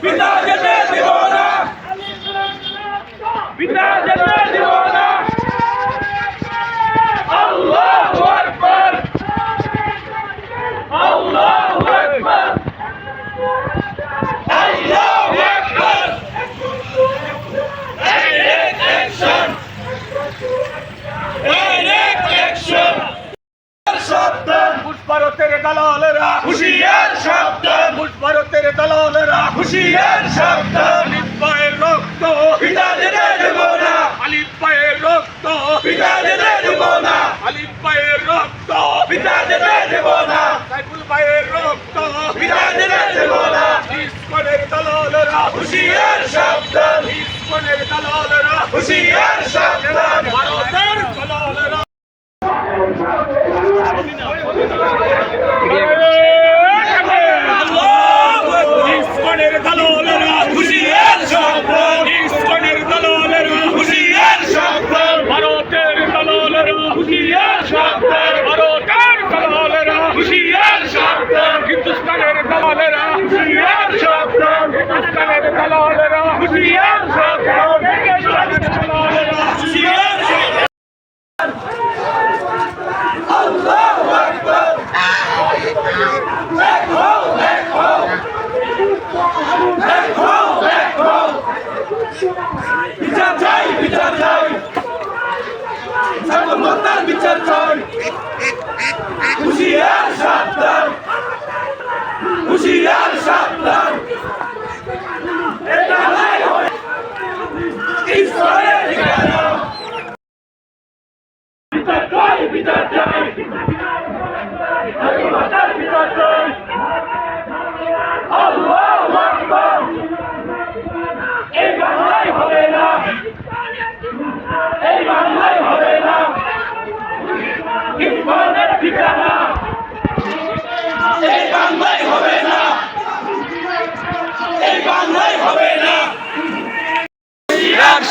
빈다 রক্ত পিতা যেতে দেব না। আলিফ পায়ের রক্ত। পিতাদের দেব না। সাইফুল পায়ের রক্ত। পিতাদের দেব না। ইসকনের দালালেরা হুশিয়ার সাবধান। ইসকনের দালালেরা হুশিয়ার সাবধান। ভারতের দালালেরা ইসকনের দললেরা হুশিয়ার সাবধান ইসকনের দললেরা হুশিয়ার সাবধান ভারতের দললেরা হুশিয়ার সাবধান ভারতের দললেরা হুশিয়ার সাবধান হিন্দুস্তানের দললেরা হুশিয়ার সাবধান হিন্দুস্তানের দললেরা হুশিয়ার সাবধান হিন্দুস্তানের দললেরা হুশিয়ার সাবধান আল্লাহু আকবার দেখো দেখো দেখো দেখো বিচার চাই বিচার চাই সর্বমতার বিচার চাই হুশিয়ার সাবধান হুশিয়ার সাবধান এটা নাই হয় ঈশ্বরের ঠিকানা বিচার চাই বিচার চাই সর্বমতার বিচার চাই আল্লাহু আকবার এই বাংলায় হবে না এই বাংলায় হবে না ইসমানের ঠিকানা এই বাংলায় হবে না এই বাংলায় হবে না হুশিয়ার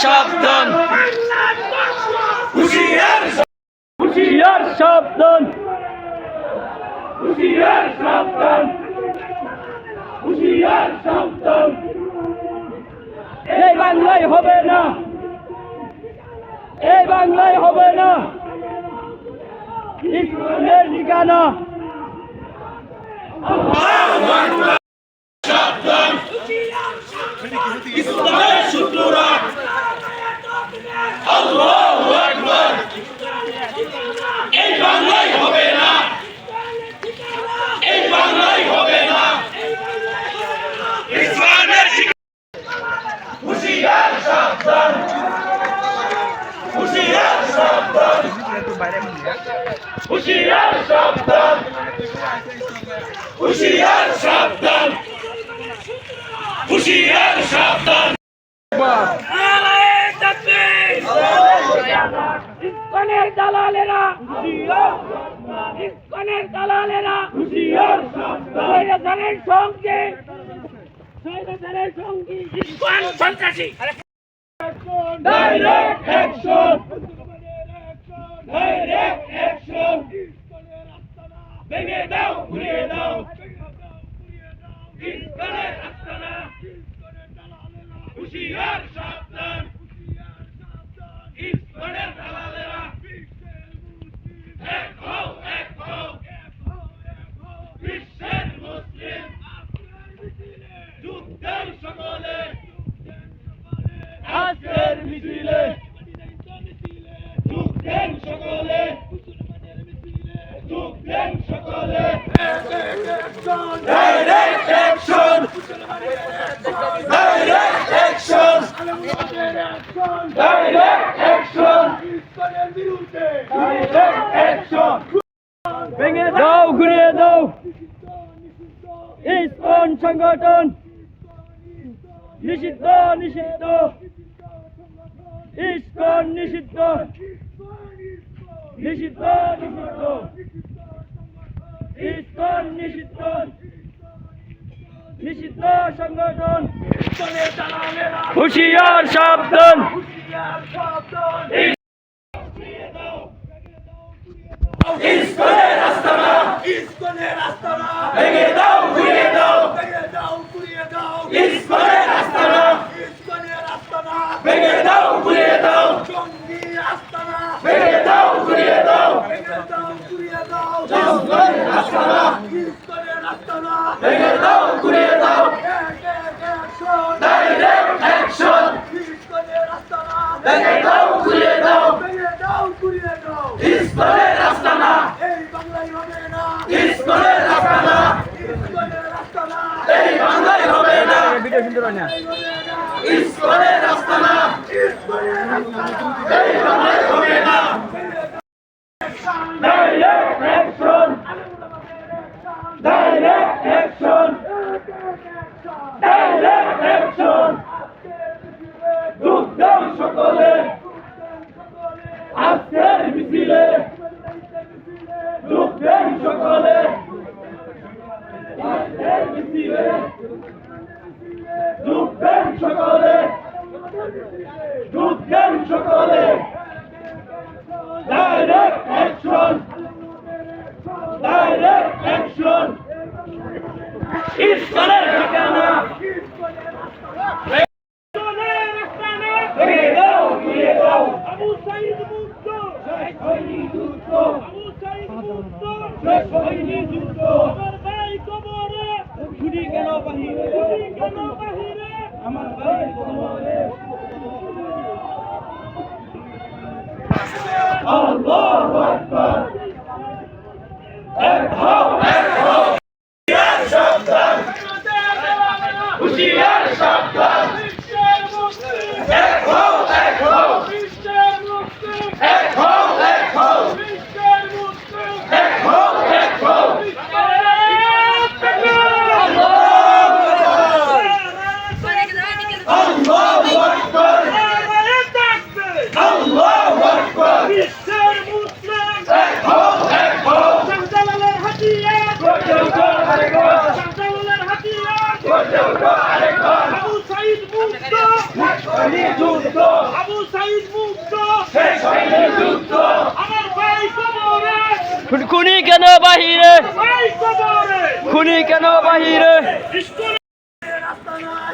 সাবধান হুশিয়ার হুশিয়ার সাবধান। হুশিয়ার সাবধান। হুশিয়ার সাবধান। এই বাংলায় হবে না। এই বাংলায় হবে না। ইসলামের ঠিকানা শত্রুরা আল্লাহু আকবার এই বাংলায় হবে না এই বাংলায় হবে না ইসলামের হুশিয়ার সাবধান হুশিয়ার সাবধান হুশিয়ার সাবধান। হুশিয়ার সাবধান। হুশিয়ার সাবধান। ইস্কনের দালালেরা ইস্কনের দালালেরা স্বৈরাচারের সঙ্গে স্বৈরাচারের সঙ্গী ইস্কন সন্ত্রাসী ডাইরেক্ট অ্যাকশন ভেঙে দাও ঘুরিয়ে দাও ইসলামের আস্তানা হুশিয়ার সাবধান ইসলামের দালালেরা যুদ্ধের সকলে direct action direct action direct action direct action ভেঙে দাও ঘুরিয়ে দাও ইস্কন সংগঠন নিষিদ্ধ নিষিদ্ধ ইস্কন নিষিদ্ধ নিষিদ্ধ নিষিদ্ধ। ইস্কন নিষিদ্ধ। নিষিদ্ধ সংগঠন হুশিয়ার সাবধান। ইসকনের আস্তানা ইস্কনের আস্তানা ভেঙে দাও ভেঙে দাও। না ঈশ্বরের রাস্তা না ঈশ্বরের রাস্তা এই বাংলায় হবে না direct action direct action direct action যোগদান সকলে Allah Akbar! Ek যুদ্ধ আবু সাইদ মুক্ত শেষ হয়নি যুদ্ধ আমার ভাই কবরে খুনি কেন বাহিরে ভাই কবরে খুনি কেন বাহিরে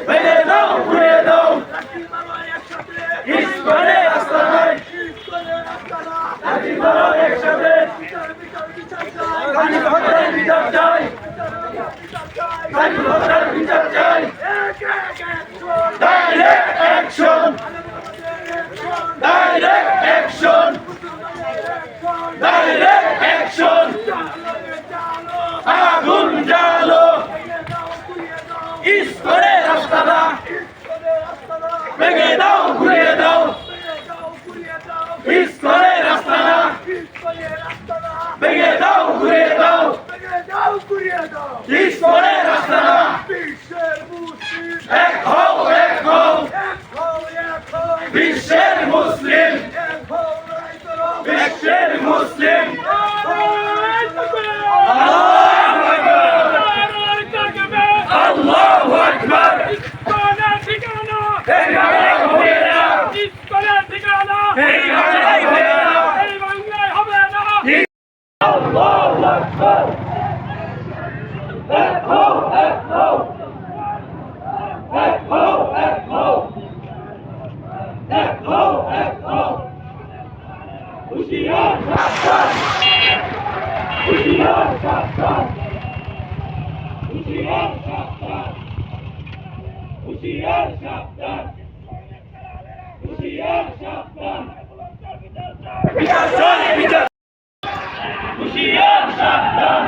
মেরে দাও ঘুরে দাও ইস্করে রাস্তা নাই বিচার চাই বিচার চাই action! বিশ্বের মুসলিম। বিশ্বের মুসলিম। হুশিয়ার সাবধান